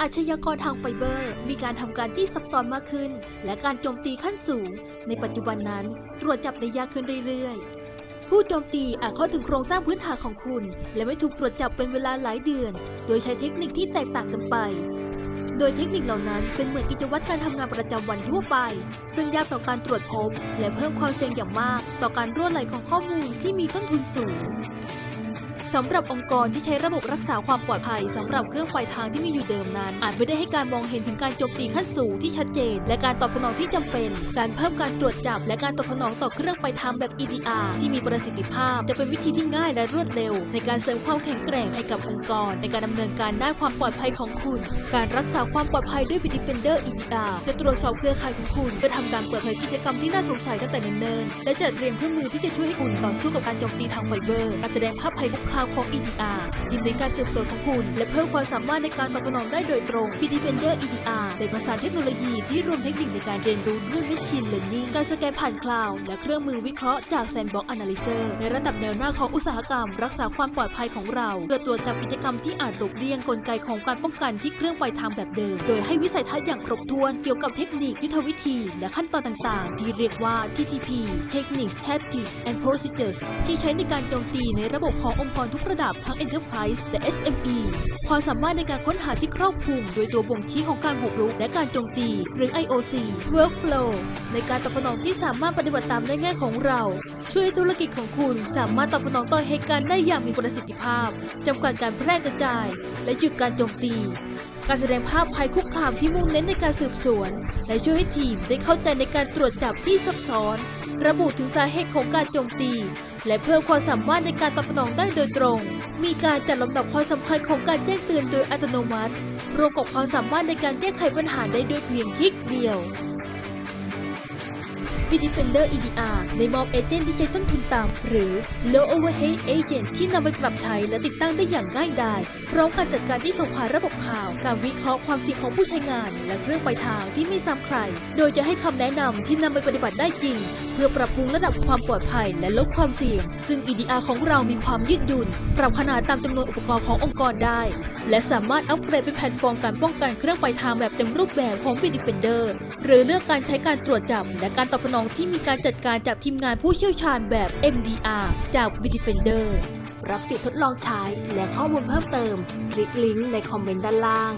อาชญากรทางไฟเบอร์ มีการทำการที่ซับซ้อนมากขึ้น และการโจมตีขั้นสูง ในปัจจุบันนั้นตรวจจับได้ยากขึ้นเรื่อยๆ ผู้โจมตีอาจเข้าถึงโครงสร้างพื้นฐานของคุณ และไม่ถูกตรวจจับเป็นเวลาหลายเดือน โดยใช้เทคนิคที่แตกต่างกันไป โดยเทคนิคเหล่านั้นเป็นเหมือนกิจวัตรการทำงานประจำวันทั่วไป ซึ่งยากต่อการตรวจพบ และเพิ่มความเสี่ยงอย่างมาก ต่อการรั่วไหลของข้อมูลที่มีต้นทุนสูง สำหรับองค์กรที่ใช้ระบบรักษาความปลอดภัยสำหรับเครื่องปลายทางที่มีอยู่เดิมนั้น อาจไม่ได้ให้การมองเห็นถึงการโจมตีขั้นสูงที่ชัดเจน และการตอบสนองที่จำเป็น การเพิ่มการตรวจจับ และการตอบสนองต่อเครื่องปลายทางแบบ EDR ที่มีประสิทธิภาพ จะเป็นวิธีที่ง่ายและรวดเร็ว ในการเสริมความแข็งแกร่งให้กับองค์กร ในการดำเนินการด้านความปลอดภัยของคุณ การรักษาความปลอดภัยด้วย Bitdefender EDR จะตรวจสอบเครือข่ายของคุณเพื่อทำการเปิดเผยกิจกรรมที่น่าสงสัยตั้งแต่เนิ่นๆและจัดเตรียมเครื่องมือที่จะช่วยให้คุณต่อสู้กับการโจมตีทางไฟเบอร์การแสดงภาพภัยคุกคามของ EDR ยินดีการสืบสวนของคุณ และเพิ่มความสามารถในการตอบสนองได้โดยตรง p d e f e n d e r EDR เป็นภาษานเทคโนโลยีที่รวมเทคนิคในการเรียนรู้ด้วย Machine Learning การสแกนผ่านคลาวด์และเครื่องมือวิเคราะห์จาก Sandbox Analyzer ในระดับแนวหน้าของอุตสาหกรรม รักษาความปลอดภัยของเรา เพื่อตรวจจับกิจกรรมที่อาจหลบเลี่ยงกลไกของการป้องกันที่เครื่องปลายทางแบบเดิม โดยให้วิสัยทัศน์อย่างครบถ้วนเกี่ยวกับเทคนิคยุทธวิธี และขั้นตอนต่าง ๆ ที่เรียกว่า TTP Techniques Tactics and Procedures ที่ใช้ในการโจมตีในระบบขององค์กรทุกระดับทั้ง Enterprise และ SME ความสามารถในการค้นหาที่ครอบคลุม โดยตัวบ่งชี้ของการบุกรุกและการโจมตี หรือ IOC Workflow ในการตอบสนองที่สามารถปฏิบัติตามได้ง่ายของเรา ช่วยให้ธุรกิจของคุณสามารถตอบสนองต่อเหตุการณ์ได้อย่างมีประสิทธิภาพจำกัดการแพร่กระจาย และหยุดการโจมตีการแสดงภาพภัยคุกคามที่มุ่งเน้นในการสืบสวน และช่วยให้ทีมได้เข้าใจในการตรวจจับที่ซับซ้อน ระบุถึงสาเหตุของการโจมตี และเพิ่มความสามารถในการตอบสนองได้โดยตรง มีการจัดลำดับความสำคัญของการแจ้งเตือนโดยอัตโนมัติ รวมกับความสามารถในการแก้ไขปัญหาได้ด้วยเพียงคลิกเดียว b d e f e n d e r EDR ในมอบเอเจนต์ที่ใช้ต้นทุนต่ำหรือ Low Overhead Agent ที่นำไปปรับใช้และติดตั้งได้อย่างง่ายดายพร้อมการจัดการที่ส่งผ่านระบบข่าว การวิเคราะห์ความเสี่ยงของผู้ใช้งาน และเครื่องปลายทางที่ไม่ซ้ำใคร โดยจะให้คำแนะนำที่นำไปปฏิบัติได้จริง เพื่อปรับปรุงระดับความปลอดภัยและลดความเสี่ยง ซึ่ง EDR ของเรามีความยืดหยุ่น ปรับขนาดตามจำนวนอุปกรณ์ขององค์กรได้และสามารถอัปเกรดเป็นแพลตฟอร์มการป้องกันเครื่องปลายทางแบบเต็มรูปแบบของ Bitdefender หรือเลือกการใช้การตรวจจับ และการตอบสนองที่มีการจัดการจากทีมงานผู้เชี่ยวชาญแบบ MDR จาก Bitdefender รับสิทธิ์ทดลองใช้และข้อมูลเพิ่มเติม คลิกลิงก์ในคอมเมนต์ด้านล่าง